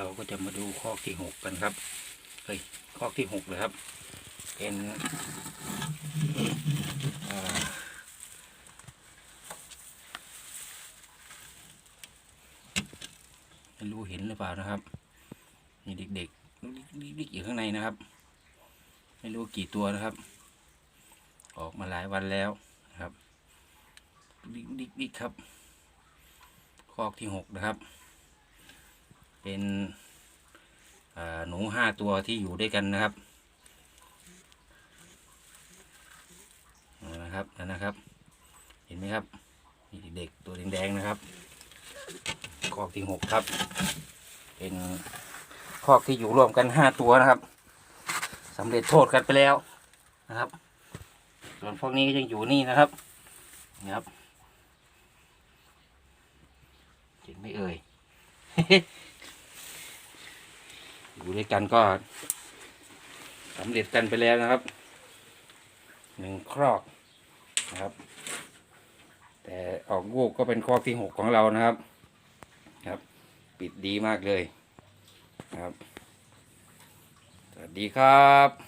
เราก็จะมาดูคอกที่หกกันครับ เฮ้ยคอกที่หกเลยครับ เป็นไม่รู้เห็นหรือเปล่านะครับมีเด็กๆลิกๆอยู่ข้างในนะครับ ไม่รู้กี่ตัวนะครับ ออกมาหลายวันแล้วนะครับดิกๆครับคอกที่หกนะครับ เป็นหนูห้าตัวที่อยู่ด้วยกันนะครับนะครับนะครับ เห็นไหมครับมีเด็กตัวแดงๆนะครับคอกที่หกครับ เป็นคอกที่อยู่รวมกันห้าตัวนะครับสำเร็จโทษกันไปแล้วนะครับ ส่วนพวกนี้ก็ยังอยู่นี่นะครับนี่ครับเห็นไม่เอ่ย อยู่ด้วยกันก็สำเร็จกันไปแล้วนะครับหนึ่งครอกนะครับ แต่ออกลูกก็เป็นครอกที่หกของเรานะครับครับ ปิดดีมากเลยนะครับ สวัสดีครับ